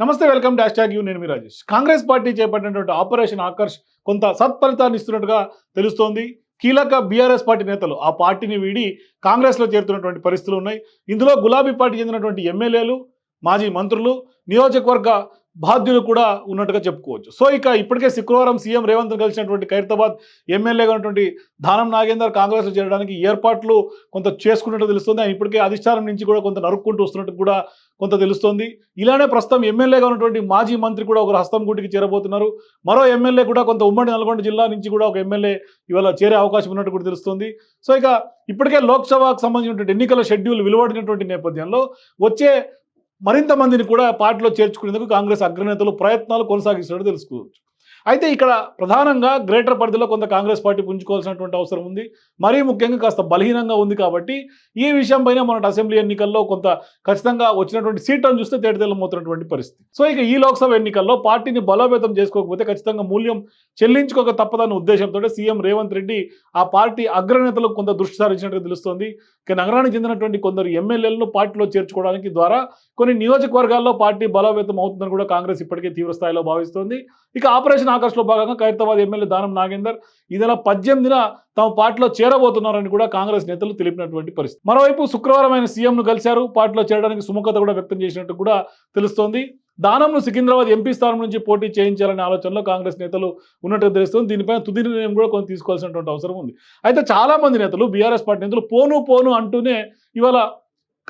నమస్తే welcome dash tag U నేను మీ రాజేష్. కాంగ్రెస్ పార్టీ చేపట్టినటువంటి ఆపరేషన్ ఆకర్ష్ కొంత సత్ఫలితాన్ని ఇస్తున్నట్టుగా తెలుస్తోంది. కీలక బీఆర్ఎస్ పార్టీ నేతలు ఆ పార్టీని వీడి కాంగ్రెస్లో చేరుతున్నటువంటి పరిస్థితులు ఉన్నాయి. ఇందులో గులాబీ పార్టీ చెందినటువంటి ఎమ్మెల్యేలు మాజీ మంత్రులు నియోజకవర్గ బాధ్యులు కూడా ఉన్నట్టుగా చెప్పుకోవచ్చు. సో ఇక ఇప్పటికే శుక్రవారం సీఎం రేవంత్ కలిసినటువంటి ఖైరతాబాద్ ఎమ్మెల్యేగా ఉన్నటువంటి ధానం నాగేందర్ కాంగ్రెస్లో చేరడానికి ఏర్పాట్లు కొంత చేసుకున్నట్టు తెలుస్తుంది. ఆయన ఇప్పటికే అధిష్టానం నుంచి కూడా కొంత నరుక్కుంటూ వస్తున్నట్టు కూడా కొంత తెలుస్తోంది. ఇలానే ప్రస్తుతం ఎమ్మెల్యేగా ఉన్నటువంటి మాజీ మంత్రి కూడా ఒక హస్తం గుడికి చేరబోతున్నారు. మరో ఎమ్మెల్యే కూడా కొంత ఉమ్మడి నల్గొండ జిల్లా నుంచి కూడా ఒక ఎమ్మెల్యే ఇవాళ చేరే అవకాశం ఉన్నట్టు కూడా తెలుస్తుంది. సో ఇక ఇప్పటికే లోక్సభకు సంబంధించినటువంటి ఎన్నికల షెడ్యూల్ వెలువడినటువంటి నేపథ్యంలో వచ్చే మరింత మందిని కూడా పార్టీలో చేర్చుకునేందుకు కాంగ్రెస్ అగ్రనేతలు ప్రయత్నాలు కొనసాగిస్తున్నట్టు తెలుసుకోవచ్చు. అయితే ఇక్కడ ప్రధానంగా గ్రేటర్ పరిధిలో కొంత కాంగ్రెస్ పార్టీ పుంజుకోవాల్సినటువంటి అవసరం ఉంది. మరీ ముఖ్యంగా కాస్త బలహీనంగా ఉంది కాబట్టి ఈ విషయంపైన మన అసెంబ్లీ ఎన్నికల్లో కొంత ఖచ్చితంగా వచ్చినటువంటి సీట్లను చూస్తే తేటతెల్లమవుతున్నటువంటి పరిస్థితి. సో ఇక ఈ లోక్సభ ఎన్నికల్లో పార్టీని బలోపేతం చేసుకోకపోతే ఖచ్చితంగా మూల్యం చెల్లించుకోక తప్పదన్న ఉద్దేశంతో సీఎం రేవంత్ రెడ్డి ఆ పార్టీ అగ్రనేతలకు కొంత దృష్టి సారించినట్టు తెలుస్తోంది. ఇక నగరానికి చెందినటువంటి కొందరు ఎమ్మెల్యేలను పార్టీలో చేర్చుకోవడానికి ద్వారా కొన్ని నియోజకవర్గాల్లో పార్టీ బలోపేతం అవుతుందని కూడా కాంగ్రెస్ ఇప్పటికే తీవ్ర స్థాయిలో భావిస్తోంది. ఇక ఆపరేషన్ ఆకర్ష్లో భాగంగా ఖైరతాబాద్ ఎమ్మెల్యే దానం నాగేందర్ ఈ నెల పద్దెనిమిదిన తమ పార్టీలో చేరబోతున్నారని కూడా కాంగ్రెస్ నేతలు తెలిపినటువంటి పరిస్థితి. మరోవైపు శుక్రవారం ఆయన సీఎంను కలిశారు. పార్టీలో చేరడానికి సుముఖత కూడా వ్యక్తం చేసినట్టు కూడా తెలుస్తోంది. దానంను సికింద్రాబాద్ ఎంపీ స్థానం నుంచి పోటీ చేయించాలనే ఆలోచనలో కాంగ్రెస్ నేతలు ఉన్నట్టు తెలుస్తుంది. దీనిపైన తుది నిర్ణయం కూడా కొంత తీసుకోవాల్సినటువంటి అవసరం ఉంది. అయితే చాలా మంది నేతలు బీఆర్ఎస్ పార్టీ నేతలు పోను పోను అంటూనే ఇవాళ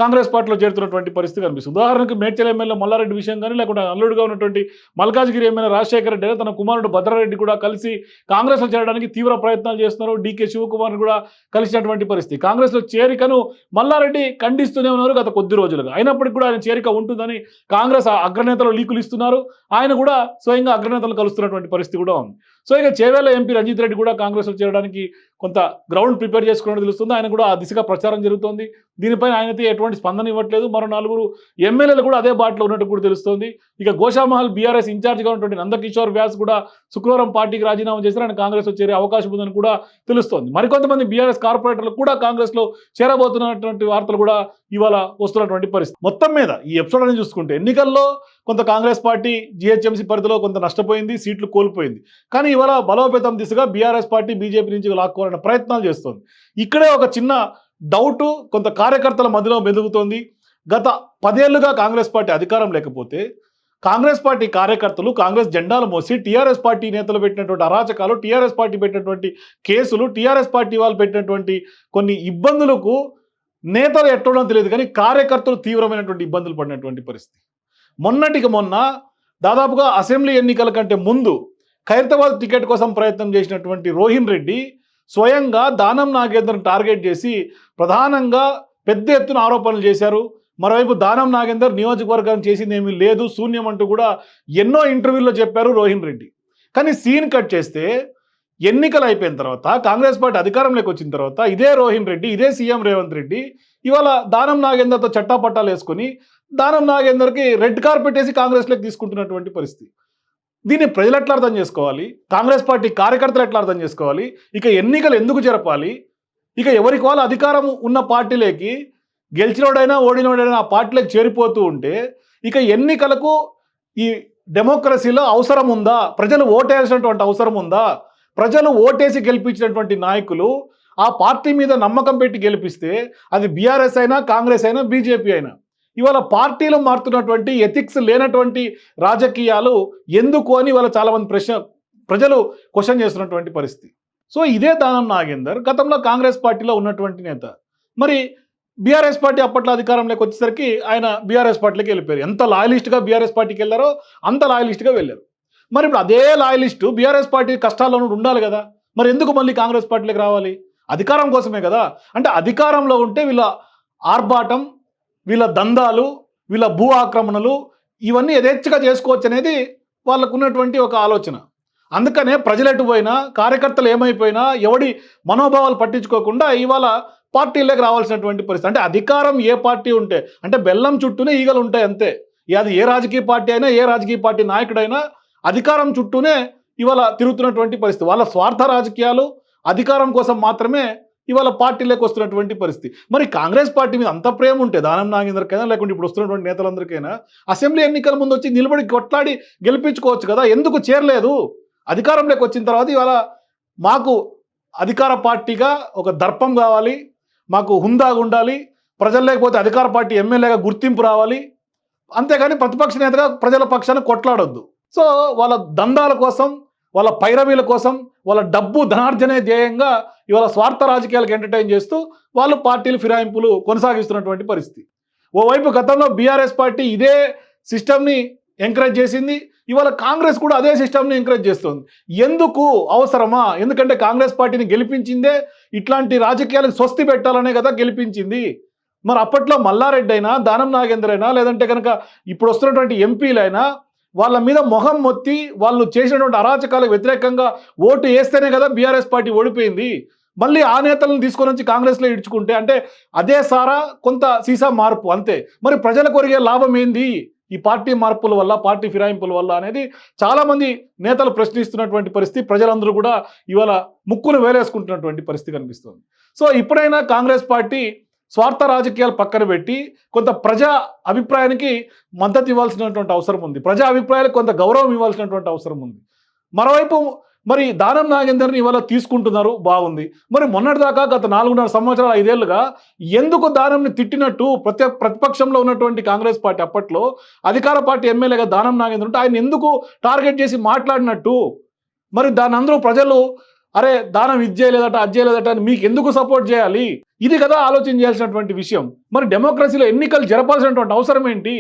కాంగ్రెస్ పార్టీలో చేరుతున్నటువంటి పరిస్థితి కనిపిస్తుంది. ఉదాహరణకు మేడ్చల్ ఎమ్మెల్యే మల్లారెడ్డి విషయం కానీ లేకుండా అల్లుడుగా ఉన్నటువంటి మల్కాజ్గిరి ఎమ్మెల్యే రాజశేఖర రెడ్డి తన కుమారుడు భద్రారెడ్డి కూడా కలిసి కాంగ్రెస్లో చేరడానికి తీవ్ర ప్రయత్నాలు చేస్తున్నారు. డీకే శివకుమార్ కూడా కలిసినటువంటి పరిస్థితి. కాంగ్రెస్లో చేరికను మల్లారెడ్డి ఖండిస్తూనే ఉన్నారు గత కొద్ది రోజులుగా. అయినప్పటికీ కూడా ఆయన చేరిక ఉంటుందని కాంగ్రెస్ అగ్రనేతలు లీకులు ఇస్తున్నారు. ఆయన కూడా స్వయంగా అగ్రనేతలు కలుస్తున్నటువంటి పరిస్థితి కూడా ఉంది. సో ఇక చేవేల ఎంపీ రంజిత్ రెడ్డి కూడా కాంగ్రెస్లో చేరడానికి కొంత గ్రౌండ్ ప్రిపేర్ చేసుకున్నట్టు తెలుస్తుంది. ఆయన కూడా ఆ దిశగా ప్రచారం జరుగుతోంది. దీనిపైన ఆయనైతే ఎటువంటి స్పందన ఇవ్వట్లేదు. మరో నలుగురు ఎమ్మెల్యేలు కూడా అదే బాటలో ఉన్నట్టు కూడా తెలుస్తోంది. ఇక గోషామహల్ బీఆర్ఎస్ ఇన్ఛార్జ్గా ఉన్నటువంటి నందకిషోర్ వ్యాస్ కూడా శుక్రవారం పార్టీకి రాజీనామా చేశారు. ఆయన కాంగ్రెస్లో చేరే అవకాశం ఉందని కూడా తెలుస్తోంది. మరికొంతమంది బీఆర్ఎస్ కార్పొరేటర్లు కూడా కాంగ్రెస్లో చేరబోతున్నటువంటి వార్తలు కూడా ఇవాళ వస్తున్నటువంటి పరిస్థితి. మొత్తం మీద ఈ ఎపిసోడ్ అని చూసుకుంటే ఎన్నికల్లో కొంత కాంగ్రెస్ పార్టీ జిహెచ్ఎంసీ పరిధిలో కొంత నష్టపోయింది సీట్లు కోల్పోయింది. కానీ ఇవాళ బలోపేతం దిశగా బీఆర్ఎస్ పార్టీ బీజేపీ నుంచి లాక్కోవాలనే ప్రయత్నాలు చేస్తోంది. ఇక్కడే ఒక చిన్న డౌట్ కొంత కార్యకర్తల మధ్యలో మెదుగుతోంది. గత పదేళ్ళుగా కాంగ్రెస్ పార్టీ అధికారం లేకపోతే కాంగ్రెస్ పార్టీ కార్యకర్తలు కాంగ్రెస్ జెండాలు మోసి టీఆర్ఎస్ పార్టీ నేతలు పెట్టినటువంటి అరాచకాలు టీఆర్ఎస్ పార్టీ పెట్టినటువంటి కేసులు టీఆర్ఎస్ పార్టీ వాళ్ళు పెట్టినటువంటి కొన్ని ఇబ్బందులకు నేతలు ఎట్టడం తెలియదు. కానీ కార్యకర్తలు తీవ్రమైనటువంటి ఇబ్బందులు పడినటువంటి పరిస్థితి. మొన్నటికి మొన్న దాదాపుగా అసెంబ్లీ ఎన్నికల కంటే ముందు ఖైరతాబాద్ టికెట్ కోసం ప్రయత్నం చేసినటువంటి రోహిన్ రెడ్డి స్వయంగా దానం నాగేందర్ను టార్గెట్ చేసి ప్రధానంగా పెద్ద ఎత్తున ఆరోపణలు చేశారు. మరోవైపు దానం నాగేందర్ నియోజకవర్గం చేసింది ఏమీ లేదు శూన్యం అంటూ కూడా ఎన్నో ఇంటర్వ్యూల్లో చెప్పారు రోహిన్ రెడ్డి. కానీ సీన్ కట్ చేస్తే ఎన్నికలు అయిపోయిన తర్వాత కాంగ్రెస్ పార్టీ అధికారంలోకి వచ్చిన తర్వాత ఇదే రోహిన్ రెడ్డి ఇదే సీఎం రేవంత్ రెడ్డి ఇవాళ దానం నాగేందర్తో చట్టాపట్టాలు వేసుకొని దానం నాగేందర్కి రెడ్ కార్పెట్ వేసి కాంగ్రెస్లోకి తీసుకుంటున్నటువంటి పరిస్థితి. దీన్ని ప్రజలు ఎట్లా అర్థం చేసుకోవాలి? కాంగ్రెస్ పార్టీ కార్యకర్తలు ఎట్లా అర్థం చేసుకోవాలి? ఇక ఎన్నికలు ఎందుకు జరపాలి? ఇక ఎవరికి వాళ్ళ అధికారం ఉన్న పార్టీలోకి గెలిచినోడైనా ఓడినోడైనా ఆ పార్టీలోకి చేరిపోతూ ఉంటే ఇక ఎన్నికలకు ఈ డెమోక్రసీలో అవసరం ఉందా? ప్రజలు ఓటేసినటువంటి అవసరం ఉందా? ప్రజలు ఓటేసి గెలిపించినటువంటి నాయకులు ఆ పార్టీ మీద నమ్మకం పెట్టి గెలిపిస్తే అది బీఆర్ఎస్ అయినా కాంగ్రెస్ అయినా బీజేపీ అయినా ఇవాళ పార్టీలు మారుతున్నటువంటి ఎథిక్స్ లేనటువంటి రాజకీయాలు ఎందుకు అని ఇవాళ చాలామంది ప్రశ్న ప్రజలు క్వశ్చన్ చేస్తున్నటువంటి పరిస్థితి. సో ఇదే దానం నాగేందర్. గతంలో కాంగ్రెస్ పార్టీలో ఉన్నటువంటి నేత. మరి బీఆర్ఎస్ పార్టీ అప్పట్లో అధికారంలోకి వచ్చేసరికి ఆయన బీఆర్ఎస్ పార్టీలోకి వెళ్ళిపోయారు. ఎంత లాయలిస్ట్గా బీఆర్ఎస్ పార్టీకి వెళ్ళారో అంత లాయలిస్ట్గా వెళ్ళారు. మరి ఇప్పుడు అదే లాయలిస్టు బీఆర్ఎస్ పార్టీ కష్టాల్లో ఉండాలి కదా. మరి ఎందుకు మళ్ళీ కాంగ్రెస్ పార్టీలోకి రావాలి? అధికారం కోసమే కదా. అంటే అధికారంలో ఉంటే వీళ్ళ ఆర్భాటం వీళ్ళ దందాలు వీళ్ళ భూ ఆక్రమణలు ఇవన్నీ యథేచ్ఛగా చేసుకోవచ్చు అనేది వాళ్ళకు ఉన్నటువంటి ఒక ఆలోచన. అందుకనే ప్రజలు ఎటు పోయినా కార్యకర్తలు ఏమైపోయినా ఎవడి మనోభావాలు పట్టించుకోకుండా ఇవాళ పార్టీలోకి రావాల్సినటువంటి పరిస్థితి. అంటే అధికారం ఏ పార్టీ ఉంటే అంటే బెల్లం చుట్టూనే ఈగలు ఉంటాయి అంతే. అది ఏ రాజకీయ పార్టీ అయినా ఏ రాజకీయ పార్టీ నాయకుడైనా అధికారం చుట్టూనే ఇవాళ తిరుగుతున్నటువంటి పరిస్థితి. వాళ్ళ స్వార్థ రాజకీయాలు అధికారం కోసం మాత్రమే ఇవాళ పార్టీలోకి వస్తున్నటువంటి పరిస్థితి. మరి కాంగ్రెస్ పార్టీ మీద అంత ప్రేమ ఉంటే దానం నాగేంద్రకైనా లేకుంటే ఇప్పుడు వస్తున్నటువంటి నేతలందరికైనా అసెంబ్లీ ఎన్నికల ముందు వచ్చి నిలబడి కొట్లాడి గెలిపించుకోవచ్చు కదా ఎందుకు చేరలేదు? అధికారంలోకి వచ్చిన తర్వాత ఇవాళ మాకు అధికార పార్టీగా ఒక దర్పం కావాలి మాకు హుందాగా ఉండాలి ప్రజలు లేకపోతే అధికార పార్టీ ఎమ్మెల్యేగా గుర్తింపు రావాలి. అంతేగాని ప్రతిపక్ష నేతగా ప్రజల పక్షాన్ని కొట్లాడొద్దు. సో వాళ్ళ దందాల కోసం వాళ్ళ పైరవీల కోసం వాళ్ళ డబ్బు ధనార్జనే ధ్యేయంగా ఇవాళ స్వార్థ రాజకీయాలకు ఎంటర్టైన్ చేస్తూ వాళ్ళు పార్టీలు ఫిరాయింపులు కొనసాగిస్తున్నటువంటి పరిస్థితి. ఓవైపు గతంలో బీఆర్ఎస్ పార్టీ ఇదే సిస్టమ్ని ఎంకరేజ్ చేసింది ఇవాళ కాంగ్రెస్ కూడా అదే సిస్టమ్ని ఎంకరేజ్ చేస్తుంది. ఎందుకు అవసరమా? ఎందుకంటే కాంగ్రెస్ పార్టీని గెలిపించిందే ఇట్లాంటి రాజకీయాలకు స్వస్తి పెట్టాలనే కదా గెలిపించింది. మరి అప్పట్లో మల్లారెడ్డి అయినా దానం నాగేంద్ర అయినా లేదంటే కనుక ఇప్పుడు వస్తున్నటువంటి ఎంపీలైనా వాళ్ళ మీద మొహం మొత్తి వాళ్ళు చేసినటువంటి అరాచకాలకు వ్యతిరేకంగా ఓటు వేస్తేనే కదా బీఆర్ఎస్ పార్టీ ఓడిపోయింది. మళ్ళీ ఆ నేతలను తీసుకొని వచ్చి కాంగ్రెస్లో ఇడ్చుకుంటే అంటే అదే సారా కొంత సీసా మార్పు అంతే. మరి ప్రజలకు కొరిగే లాభం ఏంది? ఈ పార్టీ మార్పుల వల్ల పార్టీ ఫిరాయింపుల వల్ల అనేది చాలామంది నేతలు ప్రశ్నిస్తున్నటువంటి పరిస్థితి. ప్రజలందరూ కూడా ఇవాళ ముక్కును వేలేసుకుంటున్నటువంటి పరిస్థితి కనిపిస్తుంది. సో ఇప్పుడైనా కాంగ్రెస్ పార్టీ స్వార్థ రాజకీయాలు పక్కన పెట్టి కొంత ప్రజా అభిప్రాయానికి మద్దతు ఇవ్వాల్సినటువంటి అవసరం ఉంది. ప్రజా అభిప్రాయాలకు కొంత గౌరవం ఇవ్వాల్సినటువంటి అవసరం ఉంది. మరోవైపు మరి దానం నాగేందర్ని ఇవాళ తీసుకుంటున్నారు బాగుంది. మరి మొన్నటిదాకా గత నాలుగున్నర సంవత్సరాలు ఐదేళ్ళుగా ఎందుకు దానంని తిట్టినట్టు ప్రతి ప్రతిపక్షంలో ఉన్నటువంటి కాంగ్రెస్ పార్టీ అప్పట్లో అధికార పార్టీ ఎమ్మెల్యేగా దానం నాగేంద్ర ఉంటే ఆయన ఎందుకు టార్గెట్ చేసి మాట్లాడినట్టు? మరి దాని అందరూ ప్రజలు అరే దానం ఇది చేయలేదట అది చేయలేదట అని మీకు ఎందుకు సపోర్ట్ చేయాలి? ఇది కదా ఆలోచన చేయాల్సినటువంటి విషయం. మరి డెమోక్రసీలో ఎన్నికలు జరపాల్సినటువంటి అవసరం ఏంటి?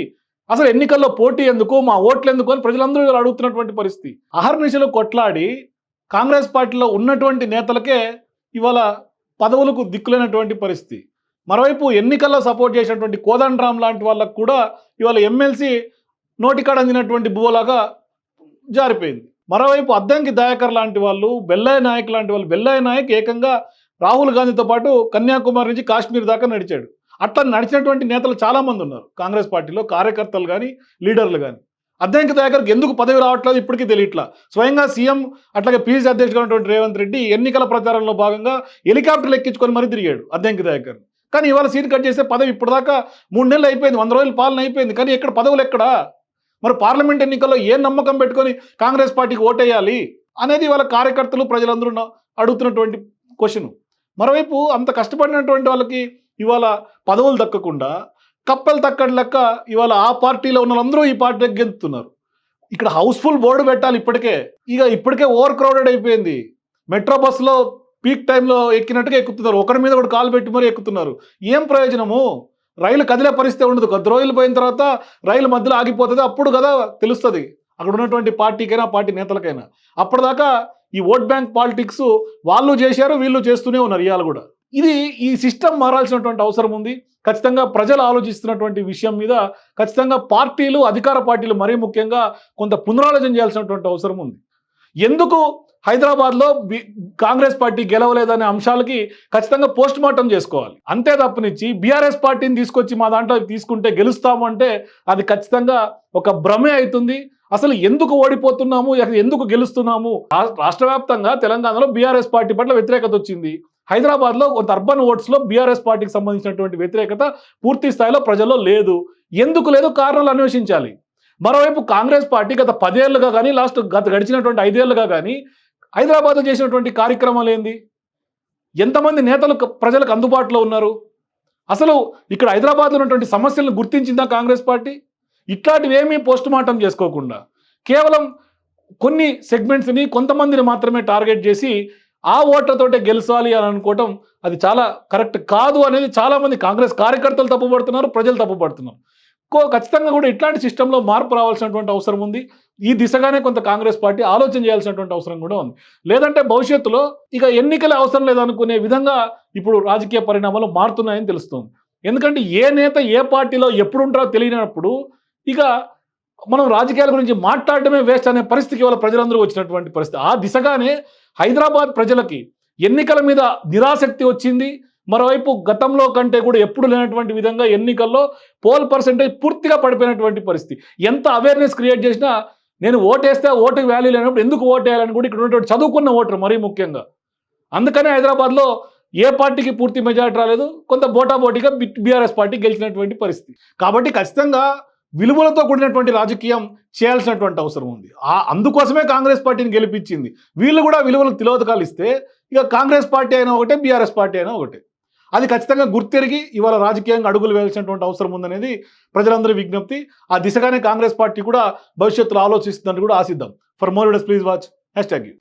అసలు ఎన్నికల్లో పోటీ ఎందుకు? మా ఓట్లు ఎందుకు? అని ప్రజలందరూ ఇలా అడుగుతున్నటువంటి పరిస్థితి. అహర్నిశలు కొట్లాడి కాంగ్రెస్ పార్టీలో ఉన్నటువంటి నేతలకే ఇవాళ పదవులకు దిక్కులేనటువంటి పరిస్థితి. మరోవైపు ఎన్నికల్లో సపోర్ట్ చేసినటువంటి కోదండరామ్ లాంటి వాళ్ళకు కూడా ఇవాళ ఎమ్మెల్సీ నోటికాడ అందినటువంటి బువ్వలాగా జారిపోయింది. మరోవైపు అద్దంకి దయాకర్ లాంటి వాళ్ళు బెల్లయ్య నాయక్ లాంటి వాళ్ళు బెల్లయ్య నాయక్ ఏకంగా రాహుల్ గాంధీతో పాటు కన్యాకుమారి నుంచి కాశ్మీర్ దాకా నడిచాడు. అట్లా నడిచినటువంటి నేతలు చాలామంది ఉన్నారు. కాంగ్రెస్ పార్టీలో కార్యకర్తలు కానీ లీడర్లు కానీ అద్దంకి దయాకర్కి ఎందుకు పదవి రావట్లేదు? ఇప్పటికీ తెలియట్లా. స్వయంగా సీఎం అట్లాగే పీసీసీ అధ్యక్షుడు ఉన్నటువంటి రేవంత్ రెడ్డి ఎన్నికల ప్రచారంలో భాగంగా హెలికాప్టర్లు ఎక్కించుకొని మరీ తిరిగాడు అద్దంకి దయాకర్ కానీ ఇవాళ సీట్ కట్ చేస్తే పదవి ఇప్పటిదాకా మూడు నెలలు అయిపోయింది. వంద రోజుల పాలన అయిపోయింది. కానీ ఎక్కడ పదవులు ఎక్కడా? మరి పార్లమెంట్ ఎన్నికల్లో ఏ నమ్మకం పెట్టుకొని కాంగ్రెస్ పార్టీకి ఓటేయాలి అనేది వాళ్ళ కార్యకర్తలు ప్రజలందరూ అడుగుతున్నటువంటి క్వశ్చన్. మరోవైపు అంత కష్టపడినటువంటి వాళ్ళకి ఇవాళ పదవులు దక్కకుండా కప్పలు తక్కడి లెక్క ఇవాళ ఆ పార్టీలో ఉన్న వాళ్ళందరూ ఈ పార్టీకి గెలుతున్నారు ఇక్కడ హౌస్ఫుల్ బోర్డు పెట్టాలి ఇప్పటికే. ఇక ఇప్పటికే ఓవర్ క్రౌడెడ్ అయిపోయింది. మెట్రో బస్సులో పీక్ టైంలో ఎక్కినట్టుగా ఎక్కుతున్నారు. ఒకరి మీద ఒకటి కాలు పెట్టి మరీ ఎక్కుతున్నారు. ఏం ప్రయోజనము? రైలు కదిలే పరిస్థితి ఉండదు కొద్ది రోజులు పోయిన తర్వాత రైలు మధ్యలో ఆగిపోతుంది. అప్పుడు కదా తెలుస్తుంది. అక్కడ ఉన్నటువంటి పార్టీకైనా పార్టీ నేతలకైనా. అప్పటిదాకా ఈ ఓట్ బ్యాంక్ పాలిటిక్స్ వాళ్ళు చేశారు వీళ్ళు చేస్తూనే ఉన్నారు ఇవాళ కూడా. ఇది ఈ సిస్టమ్ మారాల్సినటువంటి అవసరం ఉంది. ఖచ్చితంగా ప్రజలు ఆలోచిస్తున్నటువంటి విషయం మీద ఖచ్చితంగా పార్టీలు అధికార పార్టీలు మరీ ముఖ్యంగా కొంత పునరాలోచన చేయాల్సినటువంటి అవసరం ఉంది. ఎందుకు హైదరాబాద్లో కాంగ్రెస్ పార్టీ గెలవలేదనే అంశాలకి ఖచ్చితంగా పోస్ట్ మార్టం చేసుకోవాలి. అంతే తప్పనిచ్చి బీఆర్ఎస్ పార్టీని తీసుకొచ్చి మా దాంట్లో తీసుకుంటే గెలుస్తామంటే అది ఖచ్చితంగా ఒక భ్రమే అవుతుంది. అసలు ఎందుకు ఓడిపోతున్నాము? ఎందుకు గెలుస్తున్నాము? రాష్ట్ర వ్యాప్తంగా తెలంగాణలో బీఆర్ఎస్ పార్టీ పట్ల వ్యతిరేకత వచ్చింది. హైదరాబాద్లో కొంత అర్బన్ ఓట్స్లో బీఆర్ఎస్ పార్టీకి సంబంధించినటువంటి వ్యతిరేకత పూర్తి స్థాయిలో ప్రజల్లో లేదు. ఎందుకు లేదు? కారణాలు అన్వేషించాలి. మరోవైపు కాంగ్రెస్ పార్టీ గత పదేళ్ళుగా కానీ లాస్ట్ గత గడిచినటువంటి ఐదేళ్ళుగా కానీ హైదరాబాద్లో చేసినటువంటి కార్యక్రమాలు ఏంది? ఎంతమంది నేతలు ప్రజలకు అందుబాటులో ఉన్నారు? అసలు ఇక్కడ హైదరాబాద్లో ఉన్నటువంటి సమస్యలను గుర్తించిందా కాంగ్రెస్ పార్టీ? ఇట్లాంటివి ఏమీ పోస్ట్ మార్టం చేసుకోకుండా కేవలం కొన్ని సెగ్మెంట్స్ని కొంతమందిని మాత్రమే టార్గెట్ చేసి ఆ ఓట్లతోటే గెలిచాలి అని అనుకోవటం అది చాలా కరెక్ట్ కాదు అనేది చాలామంది కాంగ్రెస్ కార్యకర్తలు తప్పుపడుతున్నారు ప్రజలు తప్పుపడుతున్నారు. కో ఖచ్చితంగా కూడా ఇట్లాంటి సిస్టంలో మార్పు రావాల్సినటువంటి అవసరం ఉంది. ఈ దిశగానే కొంత కాంగ్రెస్ పార్టీ ఆలోచన చేయాల్సినటువంటి అవసరం కూడా ఉంది. లేదంటే భవిష్యత్తులో ఇక ఎన్నికల అవసరం లేదనుకునే విధంగా ఇప్పుడు రాజకీయ పరిణామాలు మారుతున్నాయని తెలుస్తుంది. ఎందుకంటే ఏ నేత ఏ పార్టీలో ఎప్పుడు ఉంటారో తెలియనప్పుడు ఇక మనం రాజకీయాల గురించి మాట్లాడటమే వేస్ట్ అనే పరిస్థితికి ఇవాళ ప్రజలందరూ వచ్చినటువంటి పరిస్థితి. ఆ దిశగానే హైదరాబాద్ ప్రజలకి ఎన్నికల మీద నిరాసక్తి వచ్చింది. మరోవైపు గతంలో కంటే కూడా ఎప్పుడు లేనటువంటి విధంగా ఎన్నికల్లో పోల్ పర్సంటేజ్ పూర్తిగా పడిపోయినటువంటి పరిస్థితి. ఎంత అవేర్నెస్ క్రియేట్ చేసినా నేను ఓటేస్తే ఓటు వాల్యూ లేనప్పుడు ఎందుకు ఓటేయాలని కూడా ఇక్కడ ఉన్నటువంటి చదువుకున్న ఓటర్ మరీ ముఖ్యంగా. అందుకనే హైదరాబాద్లో ఏ పార్టీకి పూర్తి మెజార్టీ రాలేదు. కొంత బోటాబోటీగా బీఆర్ఎస్ పార్టీ గెలిచినటువంటి పరిస్థితి. కాబట్టి ఖచ్చితంగా విలువలతో కూడినటువంటి రాజకీయం చేయాల్సినటువంటి అవసరం ఉంది. ఆ అందుకోసమే కాంగ్రెస్ పార్టీని గెలిపించింది. వీళ్ళు కూడా విలువలకు తిలోదకాలు ఇస్తే ఇక కాంగ్రెస్ పార్టీ అయినా ఒకటే బీఆర్ఎస్ పార్టీ అయినా ఒకటే. అది ఖచ్చితంగా గుర్తెరిగి ఇవాళ రాజకీయంగా అడుగులు వేయాల్సినటువంటి అవసరం ఉందనేది ప్రజలందరి విజ్ఞప్తి. ఆ దిశగానే కాంగ్రెస్ పార్టీ కూడా భవిష్యత్తులో ఆలోచిస్తుందని కూడా ఆశిద్దాం. For more videos please watch hashtag U